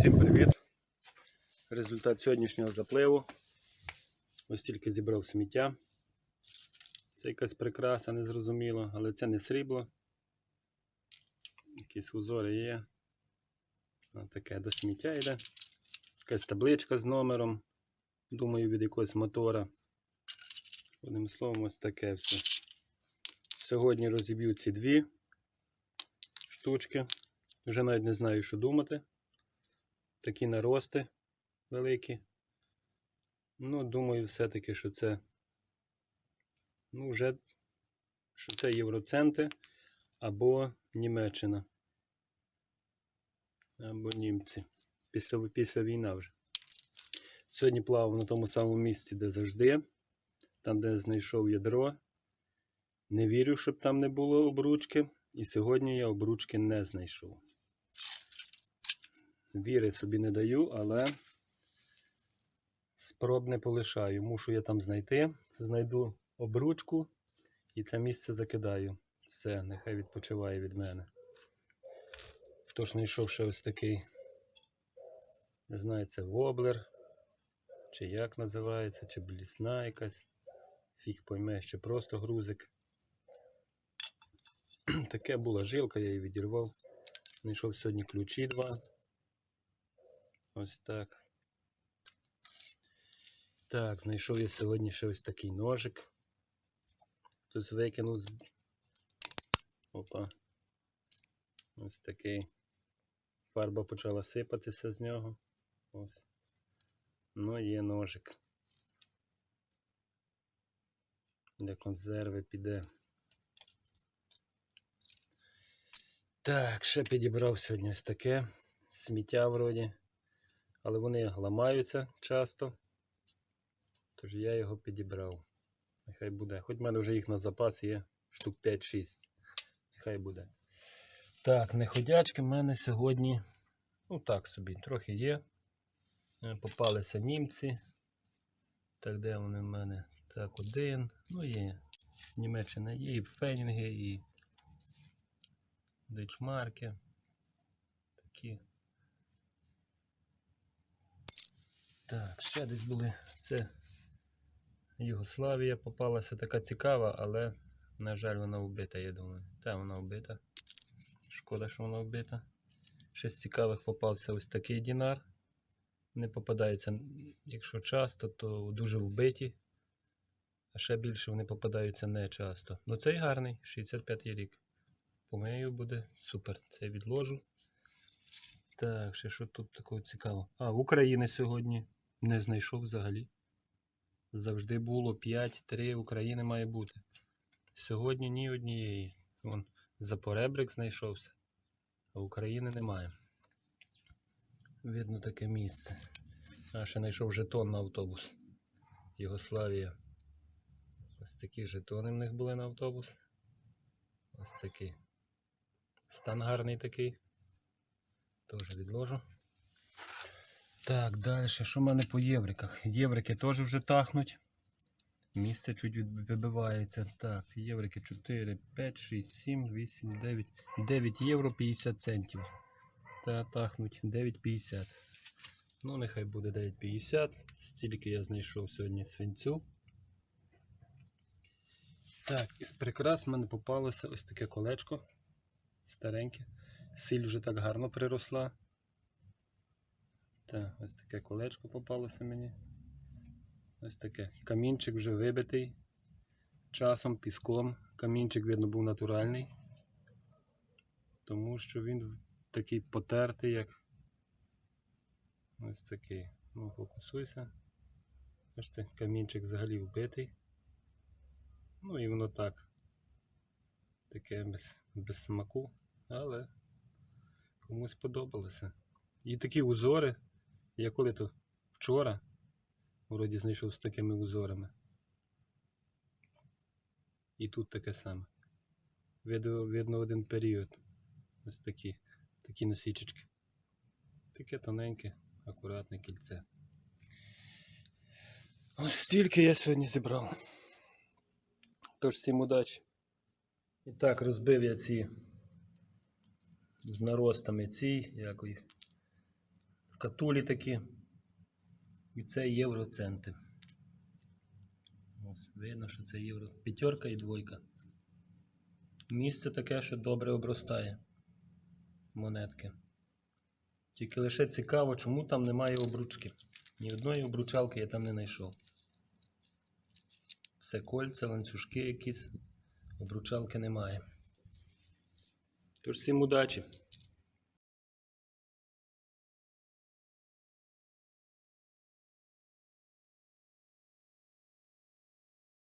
Усім привіт! Результат сьогоднішнього запливу. Ось тільки зібрав сміття. Це якась прикраса, незрозуміло, але це не срібло. Якісь узори є. Ось таке до сміття йде. Якась табличка з номером. Думаю, від якогось мотора. Одним словом, ось таке все. Сьогодні розіб'ю ці дві штучки. Вже навіть не знаю, що думати такі нарости великі. Ну, думаю, все-таки, що це ну, вже що це євроценти або Німеччина. Або німці. Після, після війни вже. Сьогодні плавав на тому самому місці, де завжди. Там, де знайшов ядро. Не вірю, щоб там не було обручки. І сьогодні я обручки не знайшов. Віри собі не даю, але спроб не полишаю. Мушу я там знайти. Знайду обручку і це місце закидаю. Все, нехай відпочиває від мене. Тож знайшов ще ось такий, не знаю, це воблер, чи як називається, чи блісна якась. Фіг пойме, ще просто грузик. Таке була жилка, я її відірвав. Знайшов сьогодні ключі два. Ось так. Так, знайшов я сьогодні ще ось такий ножик. Тут викинув. Опа. Ось такий. Фарба почала сипатися з нього. Ось. Ну, є ножик. Для консерви піде. Так, ще підібрав сьогодні ось таке. Сміття вроді. Але вони ламаються часто. Тож я його підібрав. Нехай буде. Хоч в мене вже їх на запас є штук 5-6. Нехай буде. Так, неходячки в мене сьогодні. Ну так собі, трохи є. Е, Попалися німці. Так, де вони в мене? Так, один. Ну є. Німеччина є, і фенінги, і дичмарки. Такі. Так, ще десь були. Це Югославія попалася така цікава, але, на жаль, вона вбита, я думаю. Та вона вбита. Шкода, що вона вбита. Ще з цікавих попався ось такий дінар. Не попадається, якщо часто, то дуже вбиті. А ще більше вони попадаються не часто. Ну цей гарний, 65-й рік. Помию буде супер. Це відложу. Так, ще що тут такого цікавого? А, України сьогодні не знайшов взагалі. Завжди було 5-3 України має бути. Сьогодні ні однієї. Вон Запоребрик знайшовся, а України немає. Видно таке місце. А ще знайшов жетон на автобус. Єгославія. Ось такі жетони в них були на автобус. Ось такий. Стан гарний такий. Теж відложу. Так, далі. Що в мене по євриках? Єврики теж вже тахнуть. Місце чуть вибивається. Так, єврики 4, 5, 6, 7, 8, 9. 9 євро 50 центів. Та тахнуть 9,50. Ну, нехай буде 9,50. Стільки я знайшов сьогодні свинцю. Так, із прикрас в мене попалося ось таке колечко. Стареньке. Сіль вже так гарно приросла. Так, ось таке колечко попалося мені. Ось таке. Камінчик вже вибитий. Часом, піском. Камінчик, видно, був натуральний. Тому що він такий потертий, як. Ось такий. Ну, фокусуйся. Бачите, камінчик взагалі вбитий. Ну і воно так. Таке без, без смаку, але комусь подобалося. І такі узори, я коли то вчора вроді знайшов з такими узорами. І тут таке саме. Видно, видно один період. Ось такі, такі насічечки. Таке тоненьке, акуратне кільце. Ось стільки я сьогодні зібрав. Тож всім удачі. І так, розбив я ці з наростами ці, як їх, катулі такі. І це євроценти. Ось, видно, що це євро. П'ятерка і двойка. Місце таке, що добре обростає монетки. Тільки лише цікаво, чому там немає обручки. Ні одної обручалки я там не знайшов. Все кольця, ланцюжки якісь, обручалки немає. Тож всім удачі!